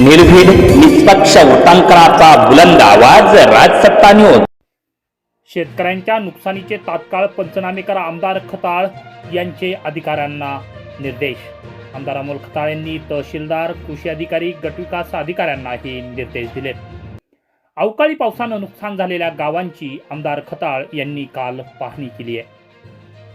निर्भीड निष्पक्ष वृत्तांकनाचा बुलंद आवाज राजसत्ता न्यूज शेतकऱ्यांच्या नुकसानीचे तात्काळ पंचनामे करा आमदार खताळ यांचे अधिकाऱ्यांना निर्देश. आमदार अमोल खताळ यांनी तहसीलदार कृषी अधिकारी गटविकास अधिकाऱ्यांना हे निर्देश दिलेत अवकाळी पावसानं नुकसान झालेल्या गावांची आमदार खताळ यांनी काल पाहणी केली आहे.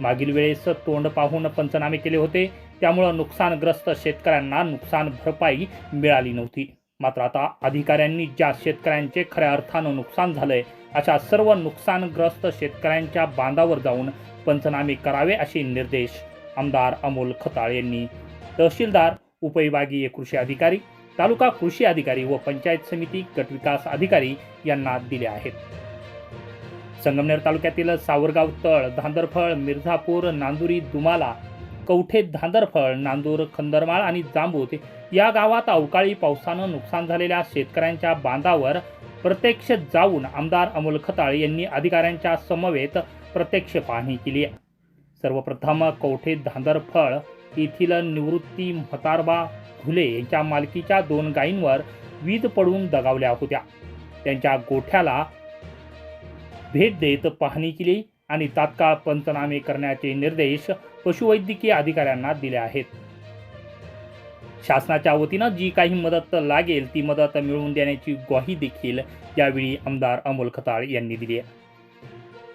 मागील वेळेस तोंड पाहून पंचनामे केले होते. त्यामुळं नुकसानग्रस्त शेतकऱ्यांना नुकसान भरपाई मिळाली नव्हती. मात्र आता अधिकाऱ्यांनी ज्या शेतकऱ्यांचे खऱ्या अर्थानं नुकसान झालंय अशा सर्व नुकसानग्रस्त शेतकऱ्यांच्या बांधावर जाऊन पंचनामे करावे असे निर्देश आमदार अमोल खताळ यांनी. तहसीलदार उपविभागीय कृषी अधिकारी तालुका कृषी अधिकारी व पंचायत समिती गटविकास अधिकारी यांना दिले आहेत. संगमनेर तालुक्यातील सावरगाव तळ धांदरफळ मिर्झापूर नांदुरी दुमाला कवठे धांदरफळ नांदूर खंदरमाळ आणि जांबूत या गावात अवकाळी पावसानं नुकसान झालेल्या शेतकऱ्यांच्या बांधावर प्रत्यक्ष जाऊन आमदार अमोल खताळ यांनी अधिकाऱ्यांच्या समवेत प्रत्यक्ष पाहणी केली आहे. सर्वप्रथम कवठे धांदरफळ येथील निवृत्ती म्हातारबा घुले यांच्या मालकीच्या दोन गायींवर वीज पडून दगावल्या होत्या. त्यांच्या गोठ्याला भेट देत पाहणी केली आणि तात्काळ पंचनामे करण्याचे निर्देश पशुवैद्यकीय अधिकाऱ्यांना दिल्या आहेत. शासनाच्या वतीनं जी काही मदत लागेल ती मदत मिळवून देण्याची ग्वाही देखील यावेळी आमदार अमोल खताळ यांनी दिली आहे.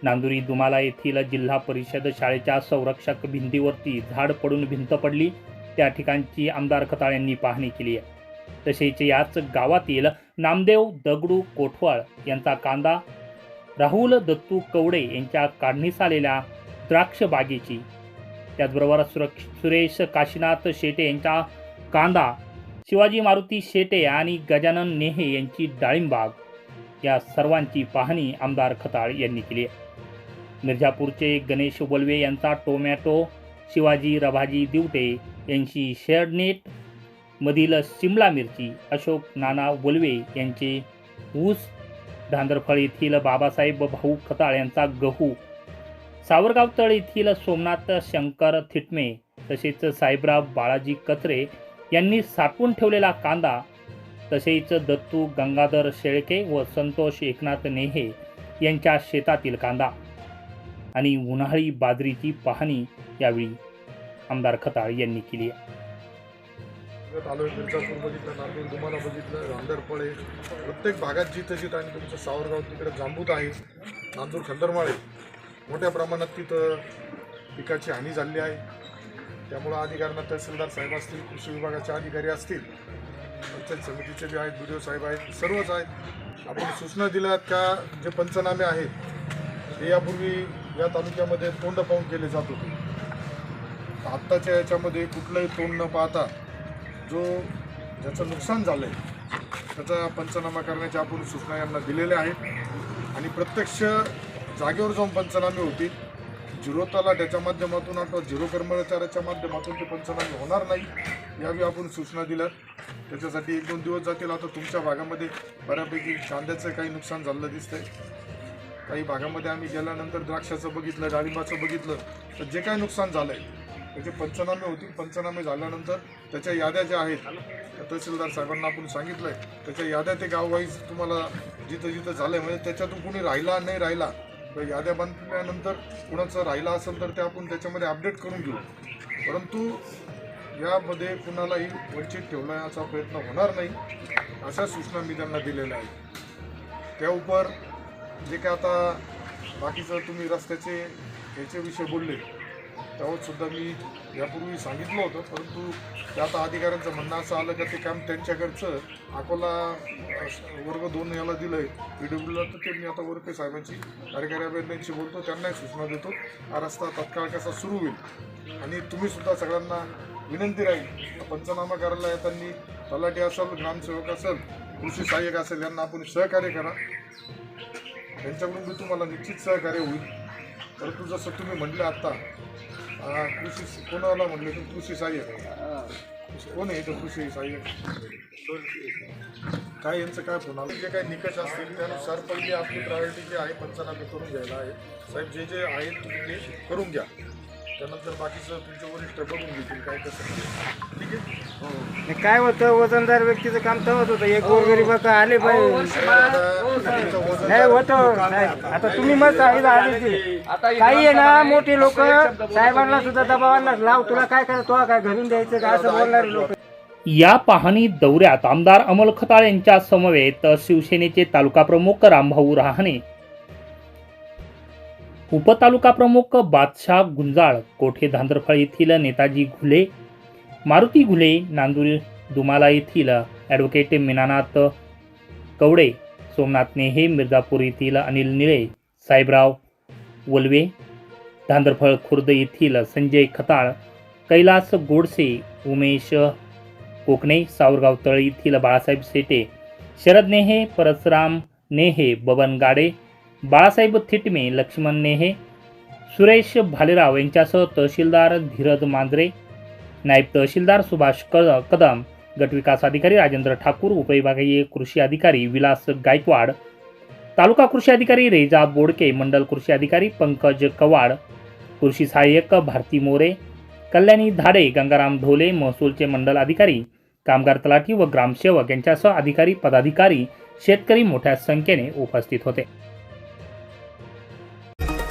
नांदुरी दुमाला येथील जिल्हा परिषद शाळेच्या संरक्षक भिंतीवरती झाड पडून भिंत पडली त्या ठिकाणची आमदार खताळ यांनी पाहणी केली आहे. तसेच याच गावातील नामदेव दगडू कोठवाळ यांचा कांदा राहुल दत्तू कवडे यांच्या काढणीस आलेल्या द्राक्ष बागेची त्याचबरोबर सुरक्ष सुरेश काशीनाथ शेटे यांचा कांदा शिवाजी मारुती शेटे आणि गजानन नेहे यांची डाळिंबाग या सर्वांची पाहणी आमदार खताळ यांनी केली मिर्झापूरचे गणेश बलवे यांचा टोमॅटो शिवाजी रभाजी दिवटे यांची शेडनेट मधील शिमला मिरची अशोक नाना बोलवे यांचे ऊस धांदरफळ येथील बाबासाहेब भाऊ खताळ यांचा गहू सावरगाव तळ येथील सोमनाथ शंकर थिटमे तसेच साहेबराव बाळाजी कचरे यांनी साठवून ठेवलेला कांदा तसेच दत्तू गंगाधर शेळके व संतोष एकनाथ नेहे यांच्या शेतातील कांदा आणि उन्हाळी बाजरीची पाहणी यावेळी आमदार खताळ यांनी केली आहे. आलो मिर्जापूर बघितलं नांदूर दुमाला बघितलं रांदरपळे प्रत्येक भागात जिथं जिथं आणि तुमचं सावरगाव तिकडे जांबूत आहे नांदूर खंदरमाळे. मोठ्या प्रमाणात तिथं पिकाची हानी झाली आहे. त्यामुळं अधिकाऱ्यांना तहसीलदार साहेब असतील कृषी विभागाचे अधिकारी असतील पंचायत समितीचे जे आहेत बी साहेब आहेत सर्वच आहेत. आपण सूचना दिल्यात का जे पंचनामे आहेत ते यापूर्वी या तालुक्यामध्ये तोंड पाहून केले जात होते. आत्ताच्या याच्यामध्ये कुठलंही तोंड न पाहता जो ज्याचं नुकसान झालं आहे त्याचा पंचनामा करण्याच्या आपण सूचना यांना दिलेल्या आहेत. आणि प्रत्यक्ष जागेवर जाऊन पंचनामे होतील. झिरो तलाट्याच्या माध्यमातून अथवा झिरो कर्मचाऱ्याच्या माध्यमातून ते पंचनामे होणार नाही यावी आपण सूचना दिल्यात त्याच्यासाठी एक दोन दिवस जातील. आता तुमच्या भागामध्ये बऱ्यापैकी कांद्याचं काही नुकसान झालं दिसतंय. काही भागामध्ये आम्ही गेल्यानंतर द्राक्षाचं बघितलं डाळिंबाचं बघितलं. तर जे काही नुकसान झालं आहे त्याचे पंचनामे होतील. पंचनामे झाल्यानंतर त्याच्या याद्या ज्या आहेत त्या तहसीलदार साहेबांना आपण सांगितलं आहे त्याच्या याद्या ते गाववाईज तुम्हाला जिथं जिथं झालं आहे म्हणजे त्याच्यातून कुणी राहिला नाही राहिला तर याद्या बांधल्यानंतर कुणाचं राहिला असेल तर ते आपण त्याच्यामध्ये अपडेट करून घेऊ. परंतु यामध्ये कुणालाही वंचित ठेवण्याचा प्रयत्न होणार नाही अशा सूचना मी त्यांना दिलेल्या आहेत. त्या उपर जे काय आता बाकीचं तुम्ही रस्त्याचे ह्याच्याविषयी बोलले त्यावर सुद्धा मी यापूर्वी सांगितलं होतं परंतु त्या आता अधिकाऱ्यांचं म्हणणं असं आलं का ते काम त्यांच्याकडचं अकोला वर्ग दोन याला दिलं आहे पी डब्ल्यूला तर ते मी आता वर्ग साहेबांची कार्यकारी अभियंत्यांशी बोलतो त्यांनाही सूचना देतो हा रस्ता तत्काळ कसा सुरू होईल? आणि तुम्हीसुद्धा सगळ्यांना विनंती राहील पंचनामा करायला येताना तलाठी असेल ग्रामसेवक असेल कृषी सहाय्यक असेल यांना आपण सहकार्य करा. त्यांच्याकडून बी तुम्हाला निश्चित सहकार्य होईल. परंतु जसं तुम्ही म्हटलं आत्ता कृषी कोणाला म्हणले तर कृषी सहाय्यक कोण आहे तो कृषी सहाय्यक काय यांचं काय होणार जे काही निकष असतील त्यानुसार पहिली आपली प्रायोरिटी जी आहे पंचनामे करून घ्यायला आहे. साहेब जे जे आहेत तुम्ही ते करून घ्या. त्यानंतर बाकीचं तुमचे वरिष्ठ बघून घेतील काय कसं ठीक आहे? हो काय होतं वजनदार व्यक्तीचं काम तेव्हाच होतं एक गोरगरीब का आले पाहिजे नाही होतं. साहेब. आता. तुम्ही मग साहेब आले ते. काही आहे ना मोठे लोक साहेबांना सुद्धा दबावांना लाव. तुला काय करायचं तुला काय घरून द्यायचं का असं बोलणारे लोक? या पाहणी दौऱ्यात आमदार अमोल खताळ यांच्या समवेत शिवसेनेचे तालुका प्रमुख रामभाऊ रहाणे उपतालुका प्रमुख बादशाह गुंजाळ कोठे धांदरफळ येथील नेताजी घुले मारुती घुले नांदूर दुमाला येथील ॲडव्होकेट मीनानाथ कवडे सोमनाथ नेहे मिर्जापूर येथील अनिल निळे साहेबराव वलवे धांदरफळ खुर्द येथील संजय खताळ कैलास गोडसे उमेश कोकणे सावरगाव तळ येथील बाळासाहेब सेटे शरद नेहे परसराम नेहे बबन गाडे बाळासाहेब थिटमे लक्ष्मण नेहे सुरेश भालेराव यांच्यासह तहसीलदार धीरज मांजरे नायब तहसीलदार सुभाष क कदम गटविकास अधिकारी राजेंद्र ठाकूर उपविभागीय कृषी अधिकारी विलास गायकवाड तालुका कृषी अधिकारी रेजा बोडके मंडल कृषी अधिकारी पंकज कवाड कृषी सहाय्यक भारती मोरे कल्याणी धाडे गंगाराम ढोले महसूलचे मंडल अधिकारी कामगार तलाठी व ग्रामसेवक यांच्यासह अधिकारी पदाधिकारी शेतकरी मोठ्या संख्येने उपस्थित होते.